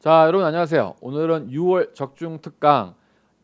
자, 여러분 안녕하세요. 오늘은 6월 적중 특강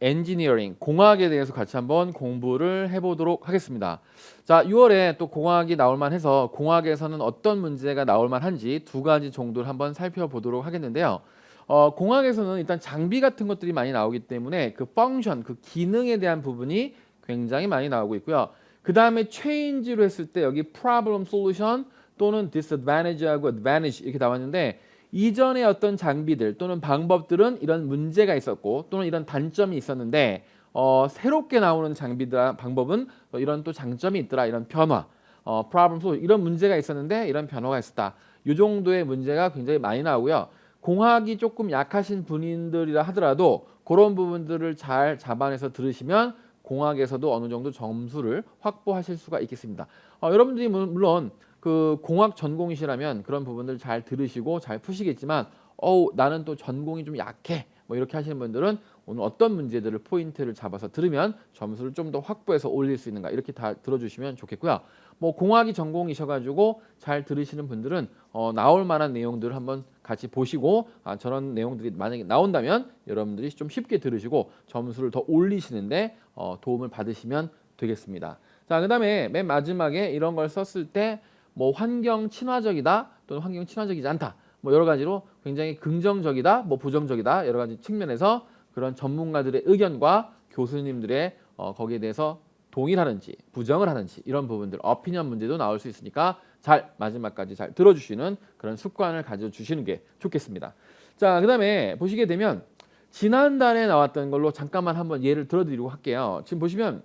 엔지니어링 공학에 대해서 같이 한번 공부를 해보도록 하겠습니다. 자, 6월에 또 공학이 나올 만해서 공학에서는 어떤 문제가 나올 만한지 두 가지 정도를 한번 살펴보도록 하겠는데요. 어, 공학에서는 일단 장비 같은 것들이 많이 나오기 때문에 그 펑션, 그 기능에 대한 부분이 굉장히 많이 나오고 있고요. 그 다음에 change로 했을 때 여기 problem solution 또는 disadvantage하고 advantage 이렇게 나왔는데 이전에 어떤 장비들 또는 방법들은 이런 문제가 있었고 또는 이런 단점이 있었는데 어, 새롭게 나오는 장비들 방법은 또 이런 또 장점이 있더라 이런 변화 어, problem solution 이런 문제가 있었는데 이런 변화가 있었다 이 정도의 문제가 굉장히 많이 나오고요 공학이 조금 약하신 분들이라 하더라도 그런 부분들을 잘 잡아내서 들으시면 공학에서도 어느 정도 점수를 확보하실 수가 있겠습니다. 어, 여러분들이 물- 물론 그 공학 전공이시라면 그런 부분들 잘 들으시고 잘 푸시겠지만 어우 나는 또 전공이 좀 약해 뭐 이렇게 하시는 분들은 오늘 어떤 문제들을 포인트를 잡아서 들으면 점수를 좀 더 확보해서 올릴 수 있는가 이렇게 다 들어주시면 좋겠고요. 뭐 공학이 전공이셔가지고 잘 들으시는 분들은 어, 나올 만한 내용들을 한번 같이 보시고 아, 저런 내용들이 만약에 나온다면 여러분들이 좀 쉽게 들으시고 점수를 더 올리시는데 어, 도움을 받으시면 되겠습니다. 자, 그 다음에 맨 마지막에 이런 걸 썼을 때 뭐 환경 친화적이다 또는 환경 친화적이지 않다 뭐 여러 가지로 굉장히 긍정적이다 뭐 부정적이다 여러 가지 측면에서 그런 전문가들의 의견과 교수님들의 어, 거기에 대해서 동의하는지 부정을 하는지 이런 부분들 어피니언 문제도 나올 수 있으니까 잘 마지막까지 잘 들어주시는 그런 습관을 가져주시는 게 좋겠습니다. 자, 그 다음에 보시게 되면 지난달에 나왔던 걸로 잠깐만 한번 예를 들어드리고 할게요. 지금 보시면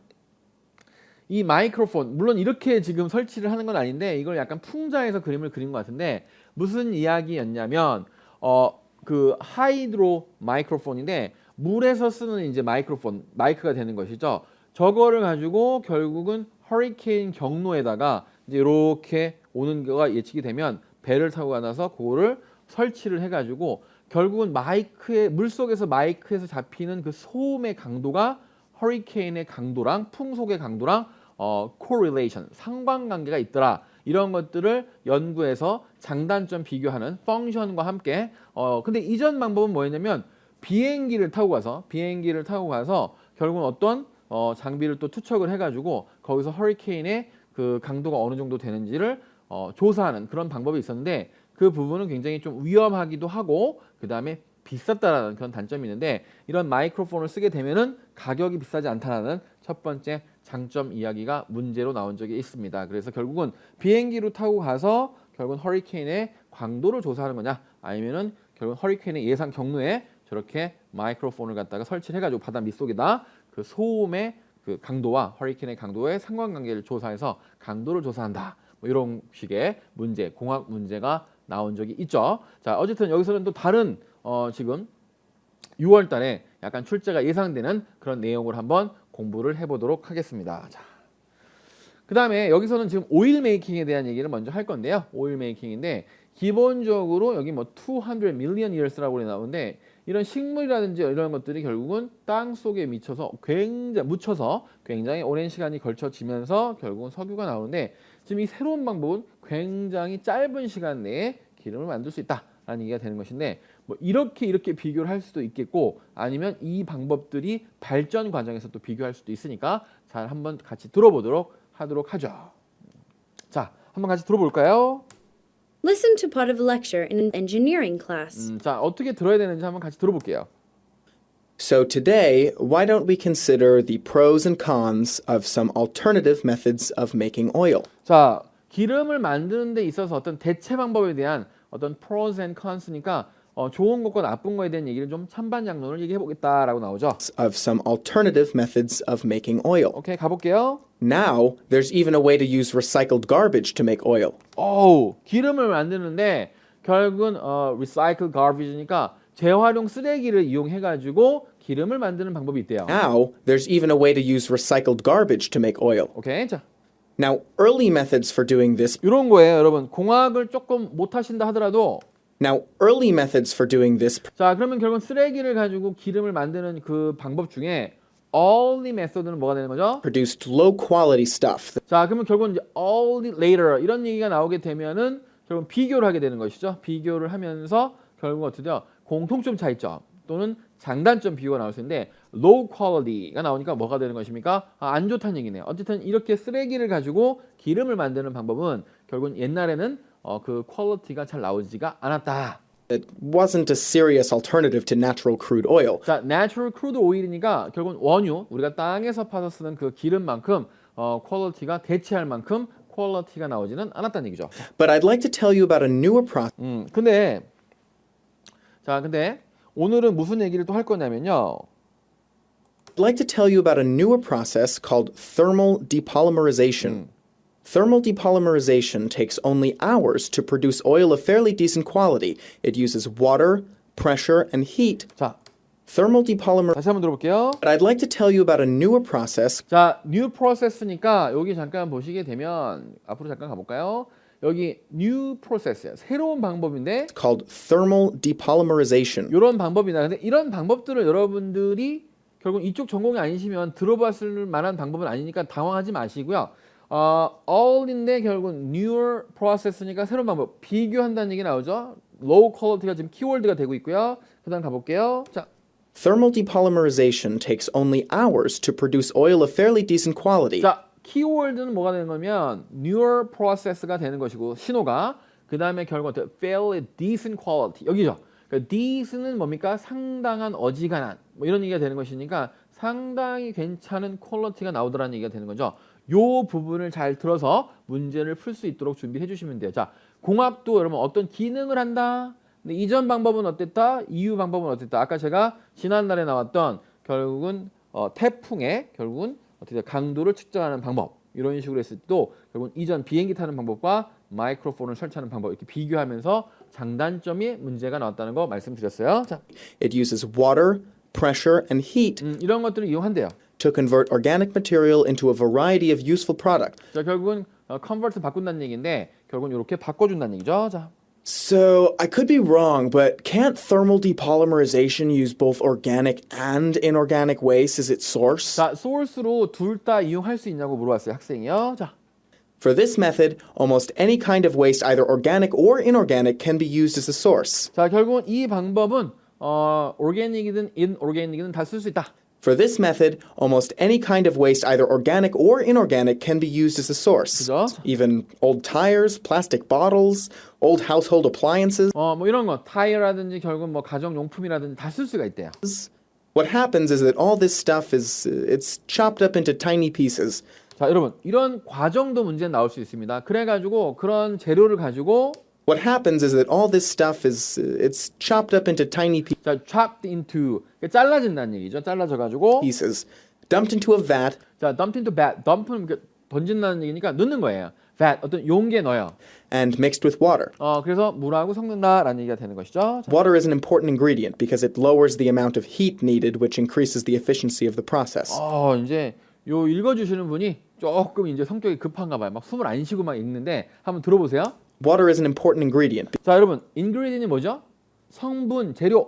이 마이크로폰 물론 이렇게 지금 설치를 하는 건 아닌데 이걸 약간 풍자해서 그림을 그린 것 같은데 무슨 이야기였냐면 어 그 하이드로 마이크로폰인데 물에서 쓰는 이제 마이크로폰 마이크가 되는 것이죠. 저거를 가지고 결국은 허리케인 경로에다가 이제 이렇게 오는 거가 예측이 되면 배를 타고 가나서 그거를 설치를 해가지고 결국은 마이크에 물 속에서 마이크에서 잡히는 그 소음의 강도가 허리케인의 강도랑 풍속의 강도랑 어 correlation 상관관계가 있더라. 이런 것들을 연구해서 장단점 비교하는 펑션과 함께 어 근데 이전 방법은 뭐였냐면 비행기를 타고 가서 비행기를 타고 가서 결국은 어떤 어 장비를 또 투척을 해가지고 거기서 허리케인의 그 강도가 어느 정도 되는지를 어 조사하는 그런 방법이 있었는데 그 부분은 굉장히 좀 위험하기도 하고 그 다음에 비쌌다라는 그런 단점이 있는데 이런 마이크로폰을 쓰게 되면은 가격이 비싸지 않다라는 첫 번째 장점 이야기가 문제로 나온 적이 있습니다. 그래서 결국은 비행기로 타고 가서 결국은 허리케인의 광도를 조사하는 거냐 아니면은 결국 허리케인의 예상 경로에 저렇게 마이크로폰을 갖다가 설치를 해가지고 바다 밑속에다 그 소음의 그 강도와 허리케인의 강도의 상관관계를 조사해서 강도를 조사한다. 뭐 이런 식의 문제, 공학 문제가 나온 적이 있죠. 자, 어쨌든 여기서는 또 다른 어, 지금 6월 달에 약간 출제가 예상되는 그런 내용을 한번 공부를 해보도록 하겠습니다. 자, 그 다음에 여기서는 지금 오일 메이킹에 대한 얘기를 먼저 할 건데요. 오일 메이킹인데 기본적으로 여기 뭐 200 million years라고 나오는데 이런 식물이라든지 이런 것들이 결국은 땅 속에 미쳐서 굉장히 묻혀서 굉장히 오랜 시간이 걸쳐지면서 결국은 석유가 나오는데 지금 이 새로운 방법은 굉장히 짧은 시간 내에 기름을 만들 수 있다 라는 얘기가 되는 것인데 뭐 이렇게 이렇게 비교를 할 수도 있겠고 아니면 이 방법들이 발전 과정에서 또 비교할 수도 있으니까 잘 한번 같이 들어보도록 하도록 하죠. 자, 한번 같이 들어볼까요? Listen to part of a lecture in an engineering class. 음, 자, 어떻게 들어야 되는지 한번 같이 들어볼게요. So today, why don't we consider the pros and cons of some alternative methods of making oil? 자, 기름을 만드는 데 있어서 어떤 대체 방법에 대한 어떤 pros and cons니까 어, 좋은 것과 나쁜 거에 대한 얘기를 좀 찬반장론을 얘기해 보겠다라고 나오죠. Of some alternative methods of making oil. 오케이, 가볼게요. Now, there's even a way to use recycled garbage to make oil. 어우, 기름을 만드는데 결국은 어, recycle garbage니까 재활용 쓰레기를 이용해 가지고 기름을 만드는 방법이 있대요. Now, there's even a way to use recycled garbage to make oil. 오케이, 자, Now, early methods for doing this 이런 거예요, 여러분. 공학을 조금 못 하신다 하더라도 Now, early methods for doing this 자, 그러면 결국은 쓰레기를 가지고 기름을 만드는 그 방법 중에 early method는 뭐가 되는 거죠? produced low quality stuff 자, 그러면 결국은 이제 early later 이런 얘기가 나오게 되면은 결국 비교를 하게 되는 것이죠. 비교를 하면서 결국 어떻게요? 공통점 차이점 또는 장단점 비교가 나올 수 있는데 low quality가 나오니까 뭐가 되는 것입니까? 아, 안 좋다는 얘기네요. 어쨌든 이렇게 쓰레기를 가지고 기름을 만드는 방법은 결국은 옛날에는 어, 그 퀄리티가 잘 나오지가 않았다. It wasn't a serious alternative to natural crude oil. 자, natural crude oil이니까 결국은 원유 우리가 땅에서 파서 쓰는 그 기름만큼 어, 퀄리티가 대체할 만큼 퀄리티가 나오지는 않았다는 얘기죠. But I'd like to tell you about a newer process 음, 근데 자, 근데 오늘은 무슨 얘기를 또 할 거냐면요. I'd like to tell you about a newer process called thermal depolymerization. Thermal depolymerization takes only hours to produce oil of fairly decent quality. It uses water, pressure, and heat. 자, Thermal depolymer. 다시 한번 들어볼게요. But I'd like to tell you about a newer process 자, new process니까 여기 잠깐 보시게 되면 앞으로 잠깐 가볼까요? 여기 new process예요. 새로운 방법인데 called thermal depolymerization. 이런 방법이다. 근데 이런 방법들을 여러분들이 결국 이쪽 전공이 아니시면 들어봤을 만한 방법은 아니니까 당황하지 마시고요. 어, all인데 결국 newer process니까 새로운 방법 비교한다는 얘기 나오죠. low quality가 지금 키워드가 되고 있고요. 그다음 가볼게요. 자, Thermal depolymerization takes only hours to produce oil of fairly decent quality. 자 키워드는 뭐가 되는 거면 newer process가 되는 것이고 신호가 그 다음에 결국 어떻게 fairly decent quality 여기죠. 그러니까 decent은 뭡니까? 상당한 어지간한 뭐 이런 얘기가 되는 것이니까 상당히 괜찮은 퀄리티가 나오더라는 얘기가 되는 거죠. 요 부분을 잘 들어서 문제를 풀 수 있도록 준비해 주시면 돼요. 자 공합도 여러분 어떤 기능을 한다. 근데 이전 방법은 어땠다? 이후 방법은 어땠다? 아까 제가 지난날에 나왔던 결국은 어, 태풍의 결국은 어떻게 강도를 측정하는 방법 이런 식으로 했을 때도 결국은 이전 비행기 타는 방법과 마이크로폰을 설치하는 방법 이렇게 비교하면서 장단점이 문제가 나왔다는 거 말씀드렸어요. 자, It uses water, pressure, and heat 음, 이런 것들을 이용한대요. to convert organic material into a variety of useful product. 자, 결국은 어, 컨버트 바꾼다는 얘기인데 결국은 이렇게 바꿔준다는 얘기죠. 자, So, I could be wrong, but can't thermal depolymerization use both organic and inorganic waste as its source? 자, 소스로 둘 다 이용할 수 있냐고 물어봤어요, 학생이요. 자, For this method, almost any kind of waste, either organic or inorganic, can be used as a source. 자, 결국은 이 방법은 어, 오르게닉이든 인오르게닉이든 다 쓸 수 있다. For this method, almost any kind of waste, either organic or inorganic, can be used as a source. 그죠? Even old tires, plastic bottles, old household appliances. 어, 뭐 이런 거 타이어라든지 결국 뭐 가정 용품이라든지 다 쓸 수가 있대요. What happens is that all this stuff is uh, it's chopped up into tiny pieces. 자, 여러분 이런 과정도 문제 나올 수 있습니다. 그래가지고 그런 재료를 가지고 What happens is that all this stuff is uh, it's chopped up into tiny pe- 자, chopped into 그러니까 잘라진다는 얘기죠. 잘라져가지고 pieces, dumped into a vat, 자, dumped into vat, dump는 그러니까 던진다는 얘기니까 넣는 거예요. vat 어떤 용기에 넣어요. and mixed with water. 어, 그래서 물하고 섞는다라는 얘기가 되는 것이죠. 자, Water is an important ingredient because it lowers the amount of heat needed, which increases the efficiency of the process. 어, 이제 요 읽어주시는 분이 조금 이제 성격이 급한가 봐요. 막 숨을 안 쉬고 막 읽는데 한번 들어보세요. Water is an important ingredient. 자, 여러분 ingredient이 뭐죠? 성분, 재료.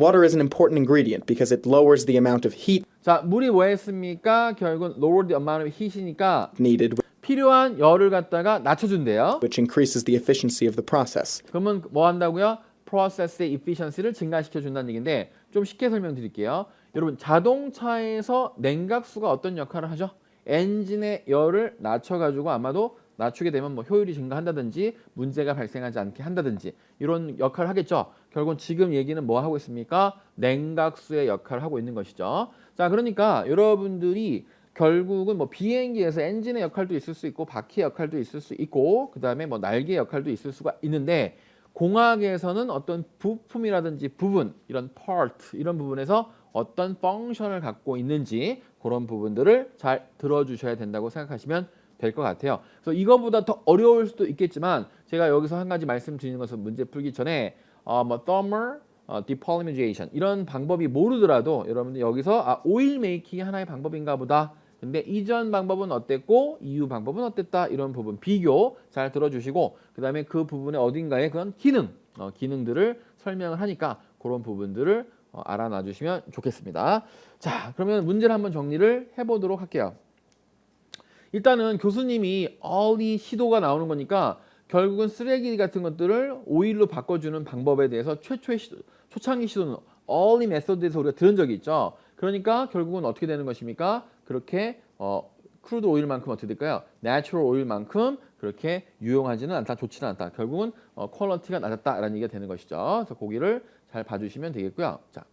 Water is an important ingredient because it lowers the amount of heat 자, 물이 뭐 했습니까? 결국은 lower the amount of heat이니까 needed, 필요한 열을 갖다가 낮춰준대요. which increases the efficiency of the process. 그러면 뭐 한다고요? 프로세스의 efficiency를 증가시켜 준다는 얘기인데 좀 쉽게 설명드릴게요. 여러분 자동차에서 냉각수가 어떤 역할을 하죠? 엔진의 열을 낮춰 가지고 아마도 낮추게 되면 뭐 효율이 증가한다든지 문제가 발생하지 않게 한다든지 이런 역할을 하겠죠. 결국은 지금 얘기는 뭐 하고 있습니까? 냉각수의 역할을 하고 있는 것이죠. 자, 그러니까 여러분들이 결국은 뭐 비행기에서 엔진의 역할도 있을 수 있고 바퀴 역할도 있을 수 있고 그다음에 뭐 날개 역할도 있을 수가 있는데 공학에서는 어떤 부품이라든지 부분 이런 part 이런 부분에서 어떤 펑션을 갖고 있는지 그런 부분들을 잘 들어주셔야 된다고 생각하시면 될 것 같아요. 그래서 이거보다 더 어려울 수도 있겠지만 제가 여기서 한 가지 말씀드리는 것은 문제 풀기 전에 어, 뭐 thermal 어, depolymerization 이런 방법이 모르더라도 여러분들 여기서 아 오일 메이킹이 하나의 방법인가 보다. 근데 이전 방법은 어땠고 이후 방법은 어땠다 이런 부분 비교 잘 들어주시고 그 다음에 그 부분에 어딘가에 그런 기능 어, 기능들을 설명을 하니까 그런 부분들을 어, 알아놔 주시면 좋겠습니다. 자 그러면 문제를 한번 정리를 해보도록 할게요. 일단은 교수님이 all이 시도가 나오는 거니까 결국은 쓰레기 같은 것들을 오일로 바꿔주는 방법에 대해서 최초의 시도, 초창기 시도는 early method에서 우리가 들은 적이 있죠. 그러니까 결국은 어떻게 되는 것입니까? 그렇게 어, 크루드 오일만큼 어떻게 될까요? 내추럴 오일만큼 그렇게 유용하지는 않다, 좋지는 않다. 결국은 어, 퀄리티가 낮았다라는 얘기가 되는 것이죠. 그래서 고기를 잘 봐주시면 되겠고요. 자,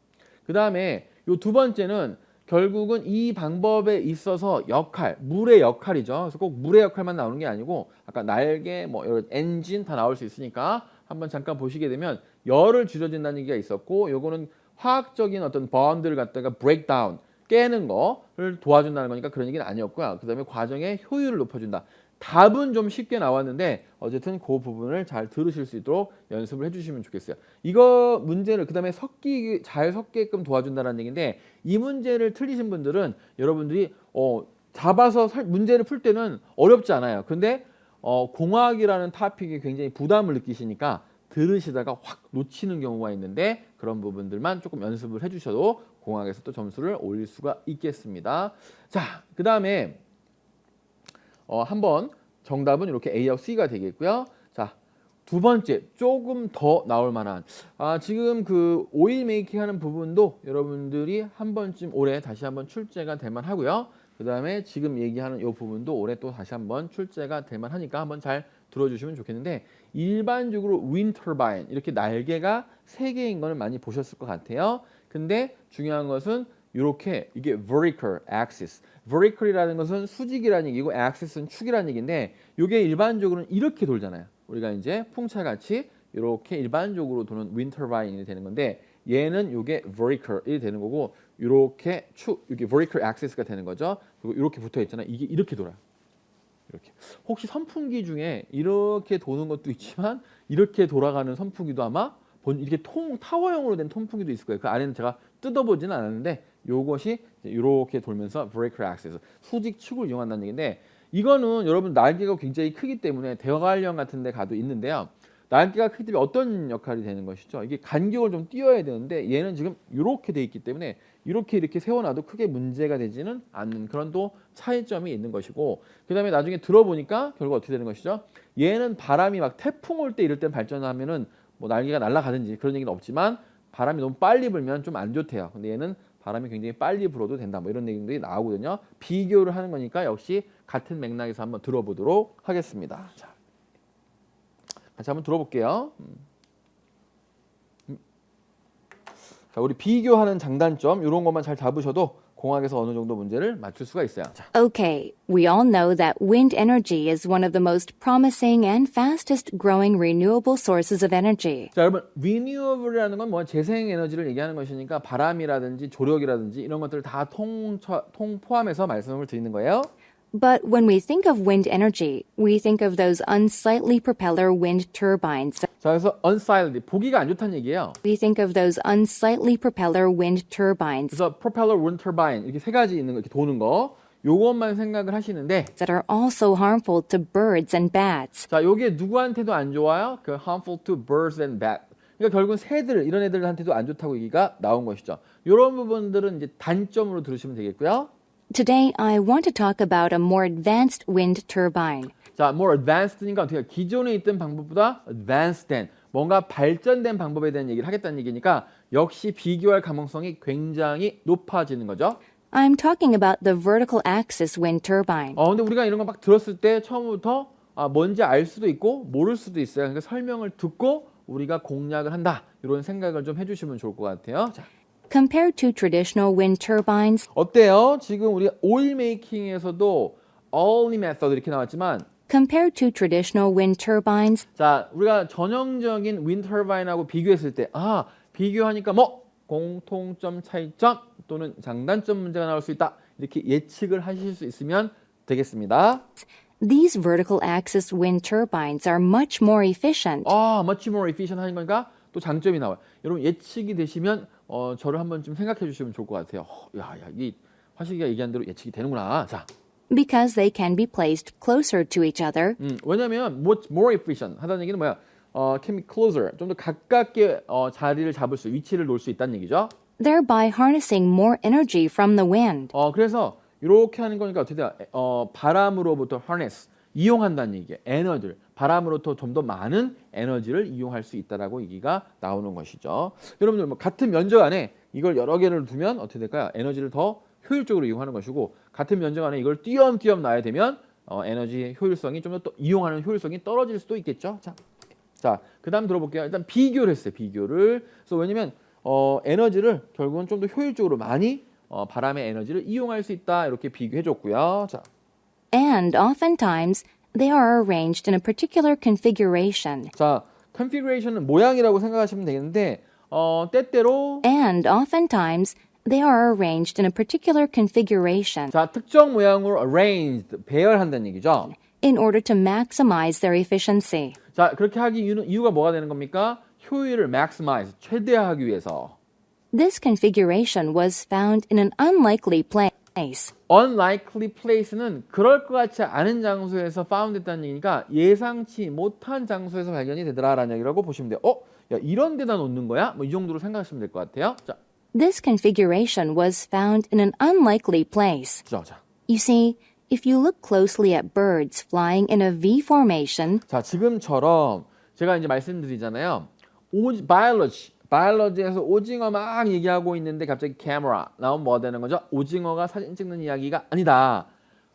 그 다음에 요 두 번째는 결국은 이 방법에 있어서 역할, 물의 역할이죠. 그래서 꼭 물의 역할만 나오는 게 아니고 아까 날개, 뭐 여러 엔진 다 나올 수 있으니까 한번 잠깐 보시게 되면 열을 줄여준다는 얘기가 있었고 요거는 화학적인 어떤 번드를 갖다가 브레이크다운 깨는 거를 도와준다는 거니까 그런 얘기는 아니었고요. 그 다음에 과정의 효율을 높여준다. 답은 좀 쉽게 나왔는데 어쨌든 그 부분을 잘 들으실 수 있도록 연습을 해주시면 좋겠어요. 이거 문제를 그 다음에 섞기 잘 섞게끔 도와준다는 얘기인데 이 문제를 틀리신 분들은 여러분들이 어, 잡아서 설- 문제를 풀 때는 어렵지 않아요. 근데 어, 공학이라는 타픽이 굉장히 부담을 느끼시니까 들으시다가 확 놓치는 경우가 있는데 그런 부분들만 조금 연습을 해주셔도 공학에서 또 점수를 올릴 수가 있겠습니다. 자, 그 다음에 어, 한번 정답은 이렇게 A하고 C가 되겠고요. 자, 두 번째 조금 더 나올 만한 아, 지금 그 오일 메이킹 하는 부분도 여러분들이 한 번쯤 올해 다시 한번 출제가 될 만하고요. 그 다음에 지금 얘기하는 이 부분도 올해 또 다시 한번 출제가 될 만하니까 한번 잘 들어주시면 좋겠는데 일반적으로 윈 터바인 이렇게 날개가 세 개인 거는 많이 보셨을 것 같아요. 근데 중요한 것은 이렇게 이게 vertical axis. vertical이라는 것은 수직이라는 얘기고 axis는 축이라는 얘기인데 이게 일반적으로는 이렇게 돌잖아요. 우리가 이제 풍차같이 이렇게 일반적으로 도는 윈 터바인이 되는 건데 얘는 이게 vertical이 되는 거고 이렇게 축 이게 vertical axis가 되는 거죠. 그리고 이렇게 붙어 있잖아요. 이게 이렇게 돌아요. 이렇게. 혹시 선풍기 중에 이렇게 도는 것도 있지만 이렇게 돌아가는 선풍기도 아마 본 이렇게 통 타워형으로 된 선풍기도 있을 거예요. 그 안에는 제가 뜯어보지는 않았는데 이것이 이렇게 돌면서 vertical axis 수직 축을 이용한다는 얘기인데 이거는 여러분 날개가 굉장히 크기 때문에 대관령 같은 데 가도 있는데요. 날개가 크기 때문에 어떤 역할이 되는 것이죠? 이게 간격을 좀 띄어야 되는데 얘는 지금 이렇게 돼 있기 때문에 이렇게 이렇게 세워놔도 크게 문제가 되지는 않는 그런 또 차이점이 있는 것이고 그 다음에 나중에 들어보니까 결국 어떻게 되는 것이죠? 얘는 바람이 막 태풍 올 때 이럴 때 발전하면은 뭐 날개가 날아가든지 그런 얘기는 없지만 바람이 너무 빨리 불면 좀 안 좋대요. 근데 얘는 바람이 굉장히 빨리 불어도 된다. 뭐 이런 얘기들이 나오거든요. 비교를 하는 거니까 역시 같은 맥락에서 한번 들어보도록 하겠습니다. 자, 같이 한번 들어볼게요. 음. 음. 자, 우리 비교하는 장단점 이런 것만 잘 잡으셔도 공학에서 어느 정도 문제를 맞출 수가 있어요. 자, Okay, we all know that wind energy is one of the most promising and fastest growing renewable sources of energy. 자 여러분 renewable이라는 건 뭐 재생 에너지를 얘기하는 것이니까 바람이라든지 조력이라든지 이런 것들을 다 통, 통 포함해서 말씀을 드리는 거예요. But when we think of wind energy, we think of those unsightly propeller wind turbines. 자 그래서 unsightly 보기가 안 좋다는 얘기예요. We think of those unsightly propeller wind turbines 그래서 propeller wind turbine 이렇게 세 가지 있는 거 이렇게 도는 거 요것만 생각을 하시는데 that are also harmful to birds and bats. 자 요게 누구한테도 안 좋아요? 그 harmful to birds and bats. 그러니까 결국은 새들 이런 애들한테도 안 좋다고 얘기가 나온 것이죠. 이런 부분들은 이제 단점으로 들으시면 되겠고요. Today, I want to talk about a more advanced wind turbine. 자, more advanced니까 어떻게? 기존에 있던 방법보다 advanced된 뭔가 발전된 방법에 대한 얘기를 하겠다는 얘기니까 역시 비교할 가능성이 굉장히 높아지는 거죠. I'm talking about the vertical axis wind turbine. 어, 근데 우리가 이런 거 막 들었을 때 처음부터 아, 뭔지 알 수도 있고 모를 수도 있어요. 그러니까 설명을 듣고 우리가 공략을 한다. 이런 생각을 좀 해주시면 좋을 것 같아요. 자, Compared to traditional wind turbines, 어때요? 지금 우리 오일 메이킹에서도 only method 이렇게 나왔지만 compared to traditional wind turbines, 자, 우리가 전형적인 윈 터바인하고 비교했을 때, 아, 비교하니까 뭐 공통점, 차이점 또는 장단점 문제가 나올 수 있다. 이렇게 예측을 하실 수 있으면 되겠습니다. these vertical axis wind turbines are much more efficient. 아, much more efficient 하는 거니까 또 장점이 나와요. 여러분 예측이 되시면 어, 저를 한번 좀 생각해 주시면 좋을 것 같아요. 허, 야, 야, 이 화식이가 얘기한 대로 예측이 되는구나. 자, because they can be placed closer to each other, 음, 왜냐하면 much more efficient 하다는 얘기는 뭐야? 어, can be closer, 좀 더 가깝게 어, 자리를 잡을 수, 위치를 놓을 수 있다는 얘기죠. thereby harnessing more energy from the wind. 어, 그래서 이렇게 하는 거니까 어떻게 돼요? 어, 바람으로부터 harness 이용한다는 얘기예요. 에너지를 바람으로부터 좀 더 많은 에너지를 이용할 수 있다라고 얘기가 나오는 것이죠. 여러분들 뭐 같은 면적 안에 이걸 여러 개를 두면 어떻게 될까요? 에너지를 더 효율적으로 이용하는 것이고 같은 면적 안에 이걸 띄엄띄엄 놔야 되면 어, 에너지 효율성이 좀 더 이용하는 효율성이 떨어질 수도 있겠죠. 자, 자, 그다음 들어볼게요. 일단 비교를 했어요. 비교를. 그래서 왜냐면 어, 에너지를 결국은 좀 더 효율적으로 많이 어, 바람의 에너지를 이용할 수 있다 이렇게 비교해 줬고요. 자, And oftentimes, they are arranged in a particular configuration. 자, configuration은 모양이라고 생각하시면 되겠는데 어, 때때로 And oftentimes, they are arranged in a particular configuration 자, 특정 모양으로 arranged 배열한다는 얘기죠. in order to maximize their efficiency. 자, 그렇게 하기 이유는 이유가 뭐가 되는 겁니까? 효율을 maximize 최대화하기 위해서. This configuration was found in an unlikely place. Unlikely place는 그럴 것 같지 않은 장소에서 found 됐다는 얘기니까 예상치 못한 장소에서 발견이 되더라라는 얘기라고 보시면 돼요. 어? 야, 이런 데다 놓는 거야? 뭐 이 정도로 생각하시면 될 것 같아요. 자, This configuration was found in an unlikely place. 자, 자. You see, if you look closely at birds flying in a V formation, 자, 지금처럼 제가 이제 말씀드리잖아요. 오, biology, biology에서 오징어 막 얘기하고 있는데 갑자기 camera 나오면 뭐 되는 거죠? 오징어가 사진 찍는 이야기가 아니다.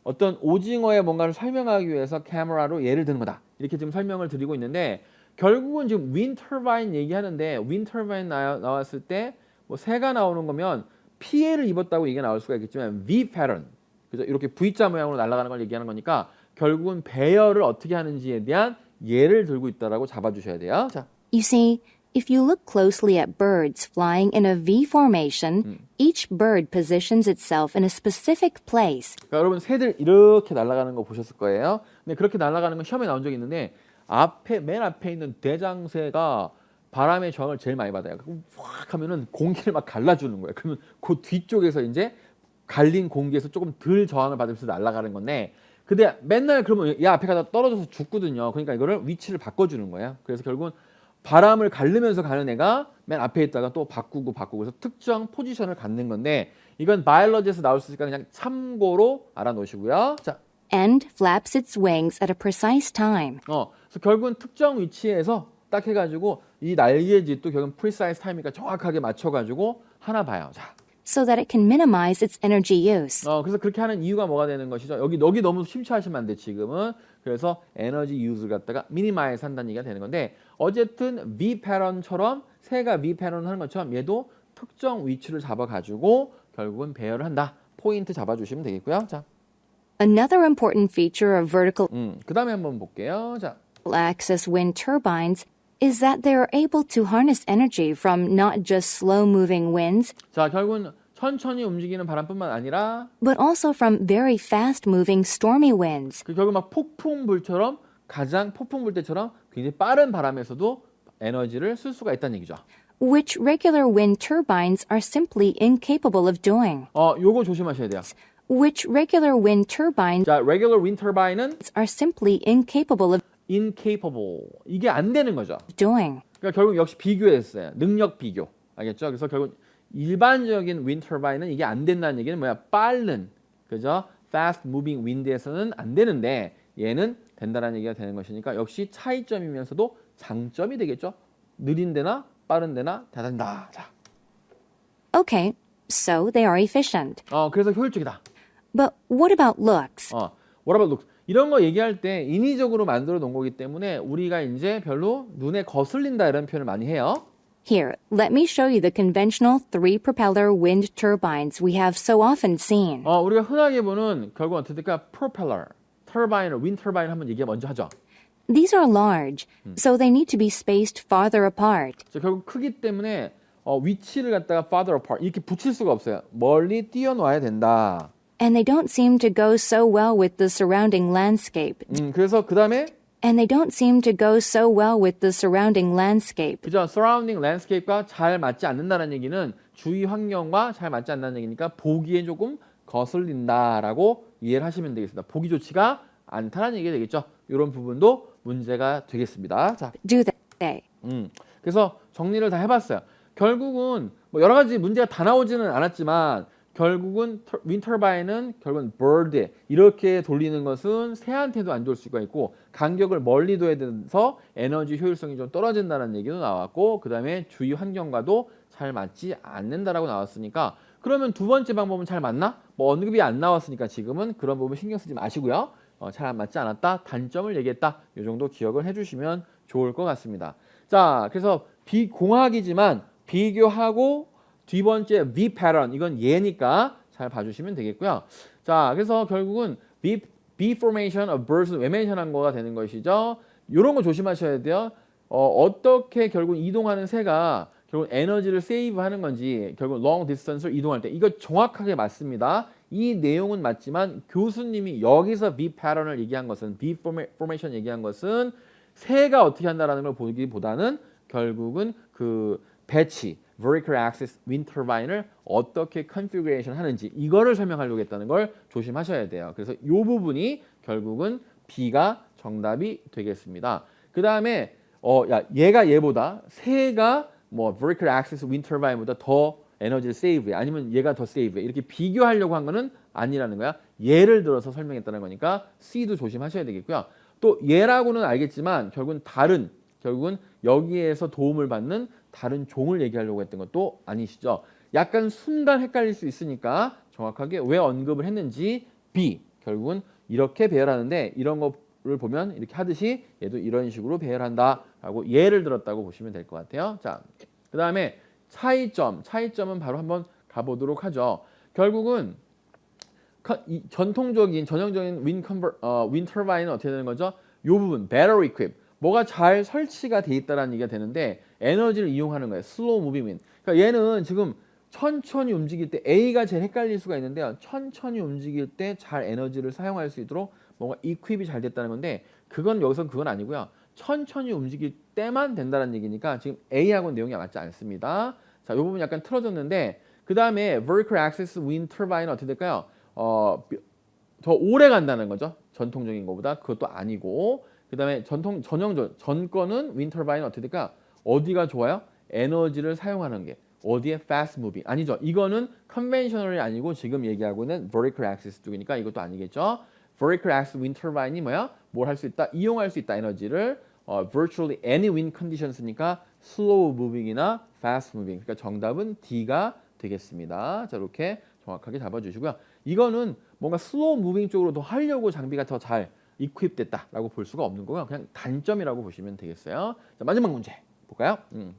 어떤 오징어의 뭔가를 설명하기 위해서 카메라로 예를 드는 거다. 이렇게 지금 설명을 드리고 있는데 결국은 지금 윈 터바인 얘기하는데 윈 터바인 나, 나왔을 때 뭐 새가 나오는 거면 피해를 입었다고 얘기가 나올 수가 있겠지만 V 패턴 그죠? 이렇게 V자 모양으로 날아가는 걸 얘기하는 거니까 결국은 배열을 어떻게 하는지에 대한 예를 들고 있다라고 잡아주셔야 돼요. 자, you see, if you look closely at birds flying in a V formation, each bird positions itself in a specific place. 그러니까 여러분 새들 이렇게 날아가는 거 보셨을 거예요. 근데 그렇게 날아가는 건 시험에 나온 적이 있는데 앞에 맨 앞에 있는 대장새가 바람의 저항을 제일 많이 받아요. 그럼 확 하면은 공기를 막 갈라주는 거예요. 그러면 그 뒤쪽에서 이제 갈린 공기에서 조금 덜 저항을 받으면서 날아가는 건데 근데 맨날 그러면 얘 앞에 가다 떨어져서 죽거든요. 그러니까 이거를 위치를 바꿔주는 거예요. 그래서 결국은 바람을 가르면서 가는 애가 맨 앞에 있다가 또 바꾸고 바꾸고 해서 특정 포지션을 갖는 건데 이건 바이올로지에서 나올 수 있으니까 그냥 참고로 알아놓으시고요. 자, And flaps its wings at a precise time. 어, 그래서 결국은 특정 위치에서 딱 해가지고 이 날개짓도 결국은 precise time이니까 정확하게 맞춰가지고 하나 봐요. 자, so that it can minimize its energy use. 어, 그래서 그렇게 하는 이유가 뭐가 되는 것이죠? 여기 여기 너무 심취하시면 안 돼 지금은. 그래서 에너지 유즈를 갖다가 미니마이즈 한다는 얘기가 되는 건데 어쨌든 V 패턴처럼 새가 V 패턴을 하는 것처럼 얘도 특정 위치를 잡아 가지고 결국은 배열을 한다. 포인트 잡아 주시면 되겠고요. 자, Another important feature of vertical 음, 그 다음에 한번 볼게요. 자, axis wind turbines is that they are able to harness energy from not just slow moving winds, 자 결국은 천천히 움직이는 바람뿐만 아니라 but also from very fast moving stormy winds. 그 결국 막 폭풍 불처럼 가장 폭풍 불 때처럼 굉장히 빠른 바람에서도 에너지를 쓸 수가 있다는 얘기죠. which regular wind turbines are simply incapable of doing. 어, 요거 조심하셔야 돼요. Which regular wind turbines 자, regular wind turbine은 are simply incapable of incapable. 이게 안 되는 거죠. doing. 그러니까 결국 역시 비교했어요. 능력 비교. 알겠죠? 그래서 결국 일반적인 wind turbine은 이게 안 된다는 얘기는 뭐야? 빠른, 그죠? fast moving wind에서는 안 되는데 얘는 된다라는 얘기가 되는 것이니까 역시 차이점이면서도 장점이 되겠죠? 느린 데나 빠른 데나 다 된다. 자. Okay, so they are efficient. 어, 그래서 효율적이다. But what about looks? 어, what about looks? 이런 거 얘기할 때 인위적으로 만들어 놓은 거기 때문에 우리가 이제 별로 눈에 거슬린다 이런 표현을 많이 해요. Here, let me show you the conventional three propeller wind turbines we have so often seen. 어, 우리가 흔하게 보는 결국 어떻게 될까? propeller, turbine, wind turbine 한번 얘기 먼저 하죠. These are large, so they need to be spaced farther apart. 자, 결국 크기 때문에 어, 위치를 갖다가 farther apart 이렇게 붙일 수가 없어요. 멀리 띄어놓아야 된다. And they don't seem to go so well with the surrounding landscape. 음, 그래서 그 다음에 And they don't seem to go so well with the surrounding landscape. 그죠? surrounding landscape가 잘 맞지 않는다는 얘기는 주위 환경과 잘 맞지 않는다는 얘기니까 보기에 조금 거슬린다라고 이해를 하시면 되겠습니다. 보기 좋지가 않다는 얘기가 되겠죠. 이런 부분도 문제가 되겠습니다. 자, Do they? 음, 그래서 정리를 다 해봤어요. 결국은 뭐 여러 가지 문제가 다 나오지는 않았지만 결국은 터- 윈터바인은 결국은 bird 이렇게 돌리는 것은 새한테도 안 좋을 수가 있고 간격을 멀리 둬야 돼서 에너지 효율성이 좀 떨어진다는 얘기도 나왔고 그 다음에 주위 환경과도 잘 맞지 않는다라고 나왔으니까 그러면 두 번째 방법은 잘 맞나? 뭐 언급이 안 나왔으니까 지금은 그런 부분 신경 쓰지 마시고요. 어, 잘 안 맞지 않았다. 단점을 얘기했다. 이 정도 기억을 해주시면 좋을 것 같습니다. 자, 그래서 비공학이지만 비교하고 뒤 번째 V 패턴 이건 예니까 잘 봐주시면 되겠고요. 자, 그래서 결국은 B, B formation of birds 왜 멘션한 거가 되는 것이죠. 이런 거 조심하셔야 돼요. 어, 어떻게 결국 이동하는 새가 결국 에너지를 세이브하는 건지 결국 long distance를 이동할 때 이거 정확하게 맞습니다. 이 내용은 맞지만 교수님이 여기서 B 패턴을 얘기한 것은 B formation 얘기한 것은 새가 어떻게 한다라는 걸 보기보다는 결국은 그 배치 vertical axis wind turbine을 어떻게 컨피그레이션 하는지 이거를 설명하려고 했다는 걸 조심하셔야 돼요. 그래서 이 부분이 결국은 B가 정답이 되겠습니다. 그 다음에 어, 야, 얘가 얘보다 새가 뭐 vertical axis wind turbine보다 더 에너지를 세이브해 아니면 얘가 더 세이브해 이렇게 비교하려고 한 거는 아니라는 거야. 예를 들어서 설명했다는 거니까 C도 조심하셔야 되겠고요. 또 얘라고는 알겠지만 결국은 다른 결국은 여기에서 도움을 받는 다른 종을 얘기하려고 했던 것도 아니시죠. 약간 순간 헷갈릴 수 있으니까 정확하게 왜 언급을 했는지 B 결국은 이렇게 배열하는데 이런 거를 보면 이렇게 하듯이 얘도 이런 식으로 배열한다라고 예를 들었다고 보시면 될 것 같아요. 자, 그 다음에 차이점 차이점은 바로 한번 가보도록 하죠. 결국은 커- 이 전통적인 전형적인 윈 컨버 어, 윈 터바인은 어떻게 되는 거죠? 요 부분 equip 뭐가 잘 설치가 돼 있다라는 얘기가 되는데 에너지를 이용하는 거예요. 슬로우 무빙 윈. 그러니까 얘는 지금 천천히 움직일 때 A가 제일 헷갈릴 수가 있는데요. 천천히 움직일 때 잘 에너지를 사용할 수 있도록 뭔가 이퀄이 잘 됐다는 건데 그건 여기서 그건 아니고요. 천천히 움직일 때만 된다는 얘기니까 지금 A하고는 내용이 맞지 않습니다. 자, 이 부분 약간 틀어졌는데 그 다음에 vertical axis wind turbine은 어떻게 될까요? 어, 더 오래 간다는 거죠. 전통적인 것보다 그것도 아니고 그 다음에 전통 전형적 전권은 turbine 어떻게 될까? 어디가 좋아요? 에너지를 사용하는 게 어디에 fast moving 아니죠. 이거는 conventional이 아니고 지금 얘기하고 있는 vertical axis 쪽이니까 이것도 아니겠죠. vertical axis wind turbine이 뭐야? 뭘 할 수 있다? 이용할 수 있다 에너지를 어, virtually any wind conditions니까 slow moving이나 fast moving. 그러니까 정답은 D가 되겠습니다. 자 이렇게 정확하게 잡아 주시고요. 이거는 뭔가 슬로우 무빙 쪽으로 더 하려고 장비가 더잘 이퀄 됐다라고 볼 수가 없는 거고요. 그냥 단점이라고 보시면 되겠어요. 자, 마지막 문제 볼까요? 음.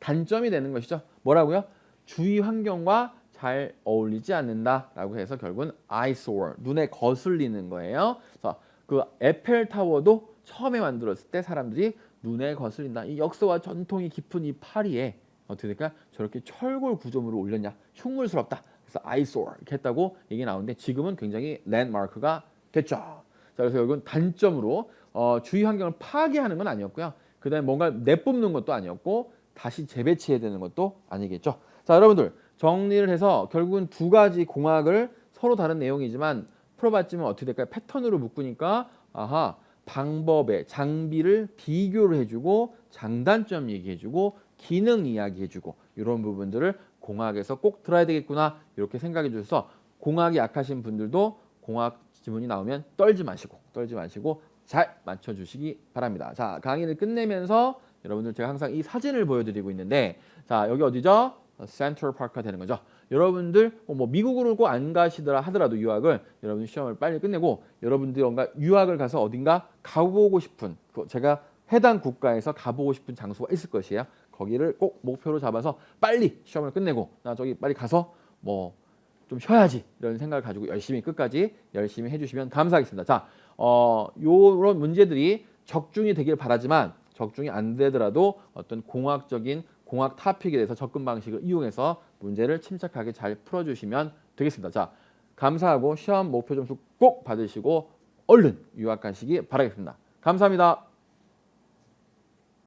단점이 되는 것이죠. 뭐라고요? 주위 환경과 잘 어울리지 않는다라고 해서 결국은 eyesore 눈에 거슬리는 거예요. 그래서 그 에펠 타워도 처음에 만들었을 때 사람들이 눈에 거슬린다. 이 역사와 전통이 깊은 이 파리에 어떻게 될까? 저렇게 철골 구조물을 올렸냐? 흉물스럽다. 그래서 eyesore 이렇게 했다고 얘기 나오는데 지금은 굉장히 랜드마크가 됐죠. 자, 그래서 결국은 단점으로 어, 주위 환경을 파괴하는 건 아니었고요. 그 다음에 뭔가 내뿜는 것도 아니었고 다시 재배치해야 되는 것도 아니겠죠. 자, 여러분들 정리를 해서 결국은 두 가지 공학을 서로 다른 내용이지만 풀어봤지만 어떻게 될까요? 패턴으로 묶으니까 아하 방법에 장비를 비교를 해주고 장단점 얘기해주고 기능 이야기해주고 이런 부분들을 공학에서 꼭 들어야 되겠구나 이렇게 생각해 주셔서 공학이 약하신 분들도 공학 지문이 나오면 떨지 마시고 떨지 마시고 잘 맞춰주시기 바랍니다. 자 강의를 끝내면서 여러분들 제가 항상 이 사진을 보여드리고 있는데 자 여기 어디죠? 센트럴 파크가 되는 거죠. 여러분들 뭐 미국으로 꼭 안 가시더라 하더라도 유학을 여러분 시험을 빨리 끝내고 여러분들이 뭔가 유학을 가서 어딘가 가보고 싶은 그 제가 해당 국가에서 가보고 싶은 장소가 있을 것이에요. 거기를 꼭 목표로 잡아서 빨리 시험을 끝내고 나 저기 빨리 가서 뭐 좀 쉬어야지 이런 생각을 가지고 열심히 끝까지 열심히 해주시면 감사하겠습니다. 자, 어, 요런 문제들이 적중이 되길 바라지만 적중이 안 되더라도 어떤 공학적인 공학 타픽에 대해서 접근 방식을 이용해서 문제를 침착하게 잘 풀어주시면 되겠습니다. 자, 감사하고 시험 목표 점수 꼭 받으시고 얼른 유학 가시기 바라겠습니다. 감사합니다.